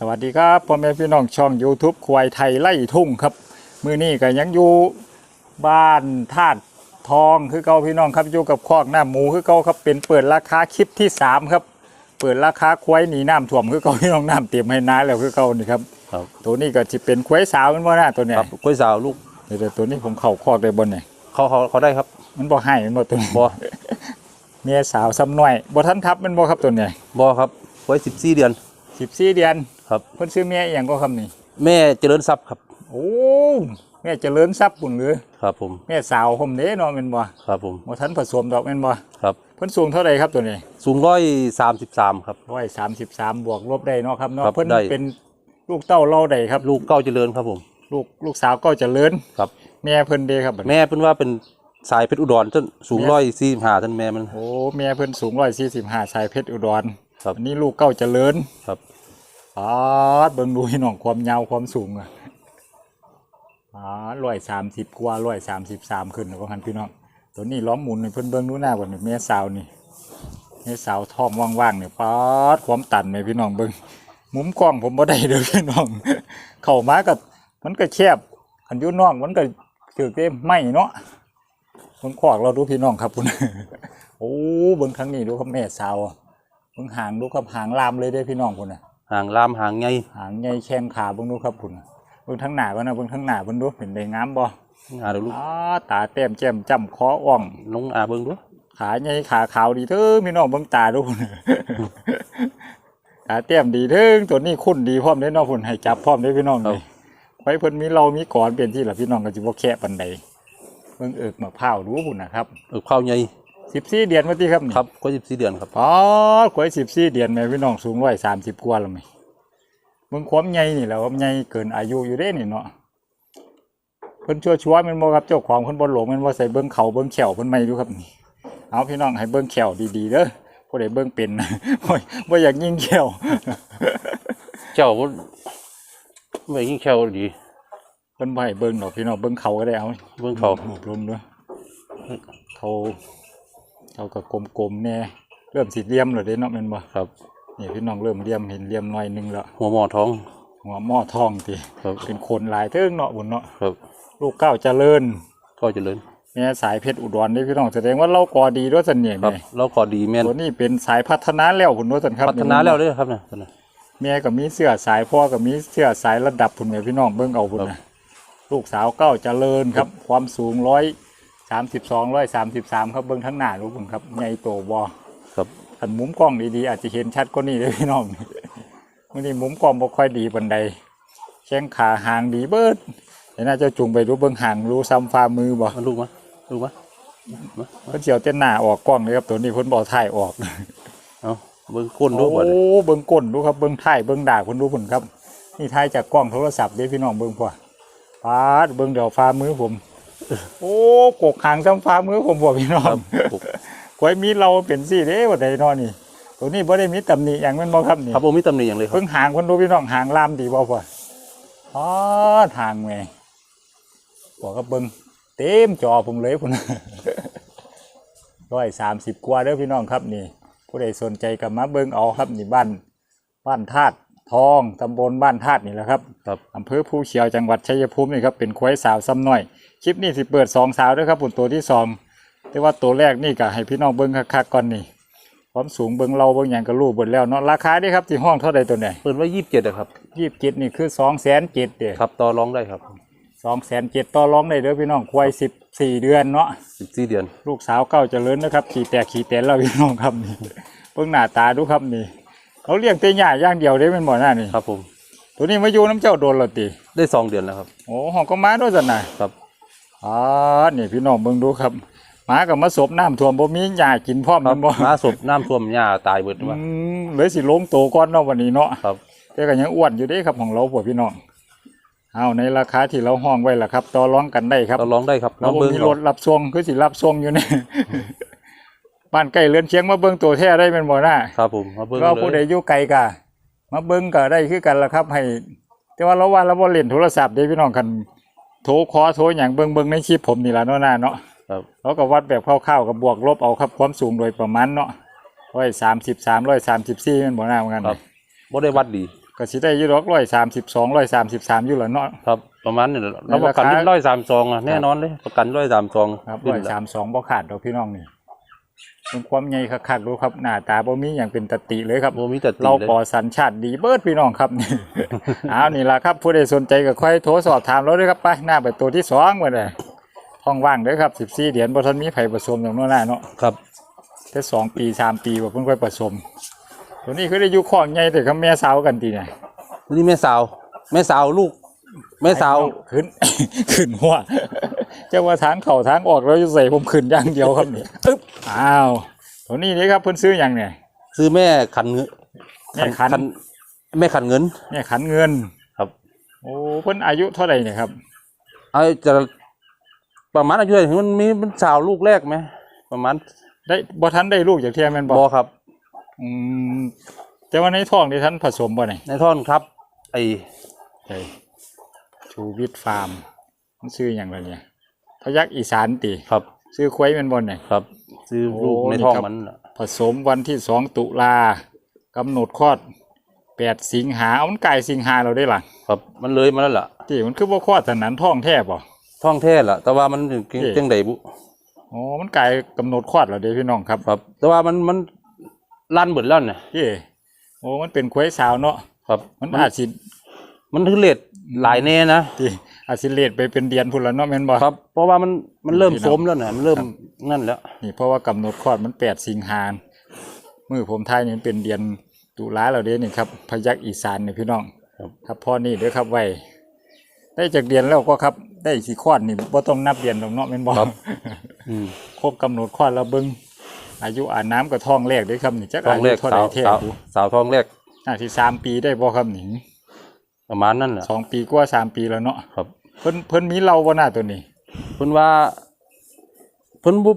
สวัสดีครับพ่อแม่พี่น้องช่อง YouTube ควายไทยไล่ทุ่งครับ มือนี้ก็ยังอยู่บ้านธาตุทองคือเก่าพี่น้องครับอยู่กับคอกหน้าหมูคือเก่าครับเป็นเปิดราคาคลิปที่3ครับเปิดราคาควายหนีน้ำท่วมคือเก่าพี่น้องน้ำเตรียมให้น้าแล้วคือเก่านี่ครับครับตัวนี้ก็จะเป็นควายสาวมันว่าหน้าตัวเนี้ยครับกล้วยสาวลูกเดี๋ยวตัวนี้ผมเข่าคอกได้บนเนี่ยเขาเขาเขาได้ครับมันบ่ให้มันบ่ตัวนี้บอเมียสาวซ้ำน้อยบ่ทันทับมันบ่ครับตัวเนี้ยบอครับกล้วยสิบสี่เดือน สิบสี่เดือน ครับเพิ่นซื้อเมียอหย่างก็คำนี้แม่เจริญทรัพย์ครับ โอ้แม่เจริญทรัพย์ปุ่นหรือครับผม แม่สาวผมเด้เนาะแม่นบ่ครับผม บ่ทันผสมดอกแม่นบ่ครับ เพิ่นสูงเท่าใดครับตัวนี้สูงร้อยสามสิบสามครับ 133บวกลบได้เนาะครับเนาะครับเพิ่นได้ เป็นลูกเต้าเล่าใดครับ ลูกเก้าเจริญครับผม ลูกลูกสาวก็เจริญครับ แม่เพิ่นเด้ครับบัดนี้ แม่เพิ่นว่าเป็นสายเพชรอุดรท่านสูงร้อยสี่ห้าท่านแม่มัน โอ้แม่เพิ่นสูง145สายเพชรอุดรครับ อันนี้ลูกเก้าเจริญ ครับ อ๋อเบิ่งดูพี่น้องความยาวความสูงอะอ๋อ130กว่า133ขึ้นนะว่าคั่นพี่น้องตัวนี้ล้อมหมุนให้เพิ่นเบิ่งดูหน้าก่อนนี่แม่สาวนี่ให้สาวท้องว่างๆเนี่ยป๊าดความตันไหมพี่น้องเบิ้งมุมกล้องผมบ่ได้เด้อพี่น้อง เข้ามากับมันก็แคบขันยุ่นอกมันก็ถือเต็มไม่เนาะเบิ่งขวากเราดูพี่น้องครับคุณโอ้เบิ่งครั้งนี้ดูครับแม่สาวเบิ่งหางดูครับหางลามเลยเด้พี่น้องคุณน่ะ ห่างลามห่างไงหางใหญ่แข้งขาเบิ่งดูครับคุณน่ะเบิ่งทั้งหน้าก็นะเบิ่งทั้งหน้าเบิ่งดูเป็นได้งามบ่งาเดี๋ยวลูกอ๋อตาแต้มแจ่มจ้ำคออ่องลงอาเบิ้งดูขาใหญ่ขาขาวดีเถิงพี่น้องเบิ่งตาดูพุ่นตาเตี้ยมดีเถิงตัวนี้คุ้นดีพร้อมเด้เนาะพุ่นให้จับพร้อมเด้พี่น้องนี่ไว้เพิ่นมีเรามีก่อนเป็นที่ล่ะพี่น้องก็สิบ่แค่ปานใดเบิ่งเอิกมะพร้าวดูพุ่นนะครับเออข้าว ไง14เดือนว่าติครับนี่ครับกล้วยสิบสี่เดือนครับ อ๋อข่อย14เดือนแม่พี่น้องสูง130กว่าแล้วไหมเบิ่งความใหญ่นี่แหล้วใหญ่เกินอายุอยู่เด้นี่เนาะเพิ่นชัวร์ๆแม่นบ่ครับเจ้าของเพิ่นบ่หลงแม่นบ่ใส่เบิ่งเขาเบิ่งแขวเพิ่นไม่ดูครับนี่เอาพี่น้องให้เบิ้งแขวดีๆเด้อผู้ใดเบิ้งเป็นนะโอ้ยบ่อยากยิงแขวเจ้าบ่ไม่ยิ่งแค่ดีเพิ่นบ่ให้เบิ้งดอกพี่น้องเบิ้งเขาก็ได้เอาเบิ้งเขาหมกลมด้วยเขา เขาก็กลมๆแน่เริ่มสิเหลี่ยมแล้วเด้เนาะแม่นบ่ครับนี่พี่น้องเริ่มเหลี่ยมเห็นเหลี่ยมหน่อยหนึงแล้วหัวหมอท้อง หัวหม้อทองติครับ เป็นคนหลายเทิงเนาะบุญเนาะครับ ลูกเก้าเจริญก็เจริญแม่สายเพชรอุดรนี่พี่น้องแสดงว่าเราก่อดีด้วยสันเนี่ยครับ แม่เราขอดีแม่นตัวนี้เป็นสายพัฒนาแล้วพุ่นว่าสันครับพัฒนาแล้วเด้อครับเนี่ย แม่ก็มีเสื้อสายพ่อก็มีเสื้อสายระดับพุ่นแม่พี่น้องเบิ่งเอาพุ่นครันะบลูกสาวเก้าเจริญครับ ความสูงร้อย สามสิบสองร้อยสามสิบสามครับเบิ่งทั้งหน้าลูกพุ่นครับใหญ่โตบอครับขันมุมกล้องดีๆ อาจจะเห็นชัดกว่านี้เลยพี่น้องวันนี้มุมกล้องบ่ค่อยดีปานใดแข้งขาหางดีเบิดเดี๋ยวน่าจะจุงไปดูเบิ่งหางรู้ซ้ำฝ่ามือบ่มาลูกมาลูกมามาเพิ่นเสียวเต้นหน้าออกกล้องเลยครับตัวนี้เพิ่นบ่ถ่ายออกเอาเบิ้งก้นดูบ่โอ้เนี่ยเบิ่งก้นดูครับเบิ่งท้ายเบิ่งดากเพิ่นดูพุ่นครับ นี่ท้ายจากกล้องโทรศัพท์เด้พี่น้องเบิ่งพ่อปาดเบิ่งเดี๋ยวฟ้ามือผม โอ้กกหางซ้ำฟ้ามือผมบ่พี่น้อครังบข่อยมีเราเป็นสิเด้ว่าใดนอนี่ตัวนี้บ่ได้มีตำหนิหยังแม่นบ่ครับนี่ครับผมมีตำหนิอย่างเลยครับเพิ่งหางเพิ่นดูพี่น้องหางลามดีบ่พ่ออ๋อทางแม่บอกก็เบิ่งเต็มจอผมเลยพุ่นร้อยสามสิบกว่าเด้อพี่น้องครับนี่ ผู้ใดสนใจก็มาเบิ่งเอาครับนี่บ้านบ้านธาตุทองตำบลบ้านธาตุนี่แหละครับครับอำเภอภูเขียวจังหวัดชัยภูมินี่ครับเป็นควายสาวซ้ำน้อย คลิปนี้สิเปิดสองสาวด้วยครับปุ่นตัวที่สองแต่ว่าตัวแรกนี่ก็ให้พี่น้องเบิ่งคักๆก่อนนี่ความสูงเบิ่งเราเบิ่งหยังก็รู้เบิดแล้วเนาะราคาเด้ครับที่ห้องเท่าใดตัวเนี่ยเปิดไว้ยี่สิบเจ็ดครับยี่สิบเจ็ดนี่คือสองแสนเจ็ดเด้ครับต่อรองได้ครับสองแสนเจ็ดต่อรองได้เด้อพี่น้องควายสิบสี่เดือนเนาะสิบสี่เดือน ลูกสาวเก้าเจริญนะครับ ขี่แตกขี่แตนแล้วพี่น้องครับนี่เบิ่งหน้าตาดูครับนี่เขาเลี้ยงเตยหญ้าอย่างเดียวได้เป็นบ่หน้านี่ครับผมตัวนี้มาอยู่น้ำเจ้าโดนและติได้สองเดือนแล้วครับโอ้ห้องก็มาด้วยสันน่ะครับ อ๋อนี่พี่น้องเบิ่งดูครับหมากับมาสบน้ำท่วมบ่มีหญ้ากินพร้อมครัมับนบ่น้าศพน้ำท่วมหญ้าตายเบิดอืว่ามเลยสิลงโตก่อนเนาะวันนี้เนาะครับแต่ก็ยังอ้วนอยู่เด้ครับของเราพวกพี่น้องเอาในราคาที่เราห้องไว้ล่ะครับต่อรองกันได้ครับต่อรองได้ครับเรามาบ่เบิ้งมีเอารถรับส่งคือสิรับส่งอยู่เนี่ยบ้านใกล้เรือนเชียงมาเบิ่งตัวแท้ได้เป็นบ่หน้าครับผมมาเบิ้งเราเลผู้ใดยอยู่ไกลกะมาเบิ่งก็ได้คือกันละครับ ให้ แต่ว่าเราว่าเราบ่เล่นโทรศัพท์เด้พี่น้องกัน โทรคอโทรหยังเบิ่งเบิ่งในคลิปผมนี่ล่ะเนาะหน้าเนาะครับเราก็วัดแบบคร่าวๆกับบวกลบเอาครับความสูงโดยประมาณเนาะร้อยสามสิบสามร้อยสามสิบสี่มันบ่หน้าเหมือนกันครับบ่ได้วัดดีก็สิได้อยู่ดอกร้อยสามสิบสองร้อยสามสิบสามอยู่ละเนาะครับประมาณนี้แหละในรับประกันราคาที่ร้อยสามสองอะแน่นอนเลยประกันร้อยสามสองครับร้อยสามสองบ่ขาดดอกพี่น้องนี่ เป็นความใหญ่คักๆดูครับหน้าตาบ่มีอย่างเป็นตะติเลยครับโมมีแต่ตีเราเลยปอสัญชาติดีเบิดพี่น้องครับนี่เอานี่ล่ะครับ ผู้ใดสนใจก็ค่อยโทรสอบถามเราด้วยครับไปหน้าไปตัวที่สองมาเลยท้องว่างเด้อครับสิบสี่14เหรียญบ่ทันมีไผผสมอย่างโน้นน่ะเนาะครับแค่สองปีสามปีบ่เพิ่งค่อยผสมตัวนี้คือได้อยู่ข้องใหญ่แต่กับแม่สาวกันตีเนี่ยนี่แม่สาวแม่สาวลูกแม่สาวขึ้นขึ้นหัวเจ้าว่าทางเข่าทางออกแล้วจะใส่ผมขึ้นอย่างเดียวครับนี่อึ๊บ อ้าวตัวนี้นี่ครับเพิ่นซื้ออย่างเนี่ยซื้อแม่ขันเงินแม่ขันแม่ขันเงินแม่ขันเงินครับ โอ้เพิ่นอายุเท่าไหร่เนี่ยครับเอาจะประมาณอายุเท่าไหร่มันมีมันสาวลูกแรกไหมประมาณได้บ่ทันได้ลูกจากเทียแม่นบ่บอครับ อืมแต่ว่าในท้องนี่ท่านผสมบ่เนี่ยในท่อนครับ ไอใช่ชูวิทย์ฟาร์มมันซื้ออย่างไรเนี่ยพยักอีสานติครับซื้อควายแม่นบ่เนี่ยครับ ซื้อลูกโอ้ในท้องนี่ครับมันน่ะผสมวันที่สองตุลากำหนดคลอดแปดสิงหาเอามันไก่สิงหาเราได้ล่ะครับมันเลยมาแล้วล่ะที่มันคือว่าคลอดแต่นั้นท้องแท้บ่ท้องแท้ล่ะ แต่ว่ามันถึงเอ๊ะจังไดบุอ๋อมันไก่กำหนดคลอดเราเด้พี่น้องครับครับ แต่ว่ามันมันลั่นเบิดแล้วเนี่ยที่โอ้มันเป็นควายสาวเนาะครับ มันอาจสิมันถึงเลทหลายแน่นะที่ อาจสิเลดไปเป็นเดือนพุ่นละเนาะแม่นบ่ครับ เพราะว่ามันมันเริ่มพี่น้องโสมแล้วนะมันเริ่มนั่นแล้ว นี่เพราะว่ากำหนดคลอดมันแปดสิงหามือผมทายนี่มันเป็นเดือนตุลาเราเด้นี่ครับพยักอีสานนี่พี่น้องครับ ครับพ่อนี่เด้อครับไว้ได้จากเดือนแล้วก็ครับ ได้สีคลอดนี่บ่ต้องนับเดือนหรอกเนาะแม่นบ่ อืม ครบกำหนดคลอดแล้วเบิ่งอายุอ่านน้ำกับท้องแรกเด้อครับนี่จักท้ออางแรยุกเท่าสาใดวแท้สาวดูสาวท้องแรกน่าที่สามปีได้บ่ครับนี่ประมาณนั้นแหละสองปีกว่าสามปีแล้วเนาะครับ เพิ่นเพิ่นมีเราบ่หน้าตัวนี้ เพิ่นว่าเพิ่นบ่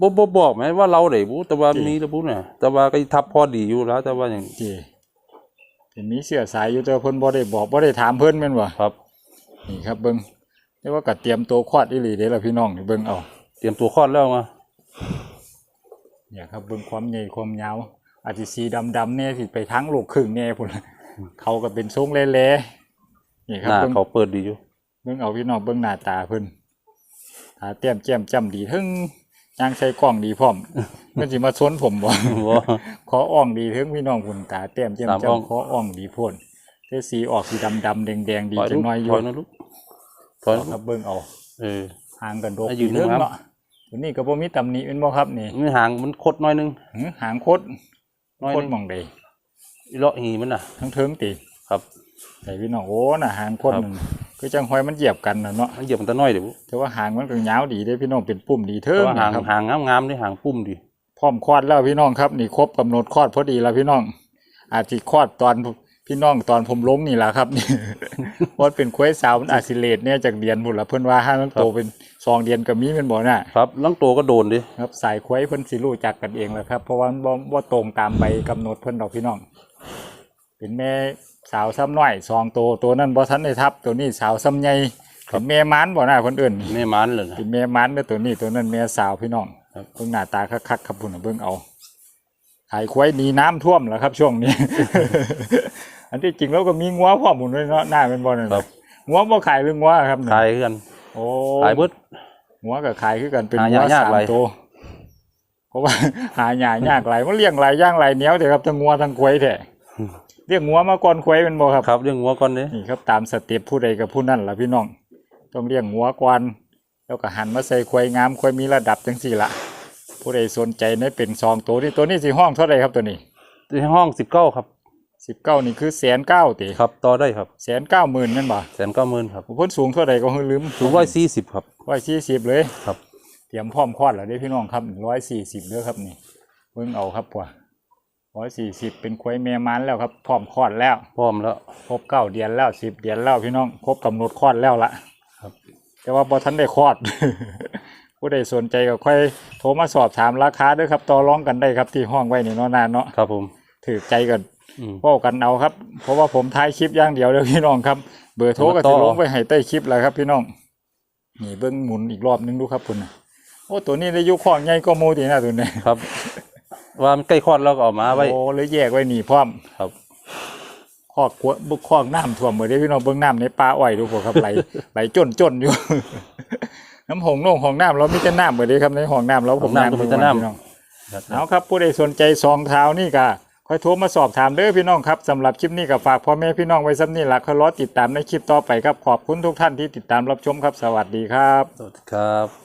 บ่บ่บอกไหมว่าเราได้บุแต่ว่าจริง มีแล้วบุน่ะ แต่ว่าก็ทับพอดีอยู่แล้ว แต่ว่าอย่างที่ที่มีเสื้อสายอยู่แต่ว่าเพิ่นบ่ได้บอกบ่ได้ถามเพิ่นแม่นบ่ครับ นี่ครับเบิ้งแต่ว่าก็เตรียมตัวคลอดอีหลีเด้ล่ะพี่น้องนี่เบิ้งเอาเตรียมตัวคลอดแล้วมาเนี่ยครับเบิ้งความใหญ่ความยาวอาจสิสีดำๆแน่สิไปทั้งลูกครึ่งแน่พุ่นล่ะเขาก็เป็นทรงเละๆนี่คหรับน้าเบิ้งเขาเปิดดีอยู่ เบิ้งเอาพี่น้องเบิ้งหน้าตาเพิ่นตาเต้มแจ่มจ้ำดีถึงยางใส่กล้องดีพร้อมเพิ่นสิมาซนผมบ่บ่ขออ่องดีถึงพี่น้องพุ่นตาเต้มแจ่มตามอ่องจ้ำขออ่องดีพ่นแต่สีออกสีดำๆแดงๆดีถอยจัลูงกน้อยอถยู่อยนะลูกถอยนะคลูรักบเบิ้งเอาเออหางกันดกให้ยืนเรื่องนะครับเนาะตัวนี้ก็บ่มีตำหนิเป็นบ่ครับนี่นี่หางมันคดน้อยหนึงหือหางโคตรน้อยโคหตนึรงมองใดอีเลาะหีมันน่ะ ทั้งเทิงติครับแต่พี่น้องโอ้น่ะหางโคตรครับหนึง คือจังหอยมันเหยียบกันน่ะเนาะมันเหยียบมันตะน้อยเดี๋ยวบุแต่ว่าหางมันก็ยาวดีเด้พี่น้องเป็นปุ่มดีเทิแต่งว่าหางนะครับหางงามๆนี่หางปุ่มดีพร้อมคลอดแล้วพี่น้องครับนี่ครบกำหนดคลอดพอดีแล้วพี่น้อง อาจสิคลอดตอนพี่น้องตอนผมล้มนี่แหละครับเพราะเป็นควายสาวมันอาจสิเลทเนี่ยจากเดือนพุ่นละเพิ่นว่าให้มันโตเป็นสองเดือนก็มีแม่นบ่น่ะครับลังโตก็โดนดิครับสายควายเพิ่นสิรู้จักกันเองแหละครับ เพราะว่ามันบ่บ่ตรงตามใบกำหนดเพิ่นดอกพี่น้อง เป็นแม่ สาวซ้ำน้อยสองตัวตัวนั้นบ่ทันได้ทับ ตัวนี้สาวซ้ำใหญ่เป็นแม่ม้านบ่น่าคนอื่นแม่มันเลยนะเป็นแม่ม้านเด้อตัวนี้ตัวนั้นแม่สาวพี่น้องครับเบิ่งหน้าตาคักๆครับพุ่นน่ะเบิ่งเอาขายควายหนีน้ำท่วมแล้วครับ ช่วงนี้ อันที่จริงแล้วก็มีงัวพ่อมหมุนด้วยเนาะหน้าเป็นบ่นั่นครับงัวบ่ขายหรืองัวครับเนี่ยขายกันโอ้ขายเบิดหัวกับขายคือกันเป็นหาหัวยากสามหลายตัวเพราะว่าหาหยายากหลายมันเลี้ยงหลายย่างหลายเหนียวแต่ครับทั้งงัวทั้งควายแท้ เลี้ยงงัวมาก่อนควายเป็นบ่ครับครับเรื่องหัวก่อนเด้นี่ครับตามสเต็ปผู้ใดกับผู้นั่นล่ะพี่น้อง ต้องเลี้ยงงัวก่อนแล้วก็หันมาใส่ควายงามควายมีระดับจังสี่ละผู้ใดสนใจในเป็นซองตัวนี้ตัวนี้สิห้องเท่าไหรครับตัวนี้ที่ห้องสิบเก้าครับสิบเก้านี่คือแสนเก้าติครับต่อได้ครับแสนเก้าหมื่นนั่นบ่แสนเก้าหมื่นครับเพิ่นสูงเท่าไหรก็คือลืมสูงร้อยสี่สิบครับ ร้อยสี่สิบเลยครับ เตรียมพร้อมคลอดแล้วเด้พี่น้องครับร้อยสี่สิบเด้อครับนี่เบิ่งเอาครับพ่อ ร้อยสี่สิบเป็นควายแม่มันแล้วครับพร้อมคลอดแล้ว พร้อมแล้วครบเก้าเดือนแล้วสิบเดือนแล้วพี่น้องครบกำหนดคลอดแล้วละครับ แต่ว่าพอทันได้คลอด ผู้ใดสนใจก็ค่อยโทรมาสอบถามราคาเด้วยครับต่อรองกันได้ครับที่ห้องไว้นี่เนาะนานเนาะครับผมถือใจกันอืมเว้ากันเอาครับ เพราะว่าผมท้ายคลิปอย่างเดียวเด้อพี่น้องครับ เบอร์โทรก็ต่จะอลงไปให้ใต้คลิปแล้วครับ พี่น้องนี่เบิ้งหมุนอีกรอบนึงดูครับคุณน่ะโอ้ตัวนี้ได้อยุคของใหญ่ก็โมดีนะตัวนี้ครับ ว่ามันใกล้คลอดแล้วก็เออกมาไว้ โอ้เลยแยกไว้หนีพร้อมครับคคอกกวบุกคอกน้ำท่วมหมดเลยพี่น้องเบิ่งน้ำในป่าอ้อยดูพวกครับไหลไหลจนจนอยู่ น้ำหงโน่งของน้ำเรามีแต่น้ำหมดเลยครับในห้องน้ำเราผมห้องน้ำก็มีแต่น้ำ พี่อง เอาครับผู้ใดสนใจสองเท้านี่ก็ค่อยโทรมาสอบถามเด้อพี่น้องครับสำหรับคลิปนี้ก็ฝากพ่อแม่พี่น้องไว้ซ้ำนี่ละค่อยรอติดตามในคลิปต่อไปครับขอบคุณทุกท่านที่ติดตามรับชมครับสวัสดีครับ สวัสดีครับ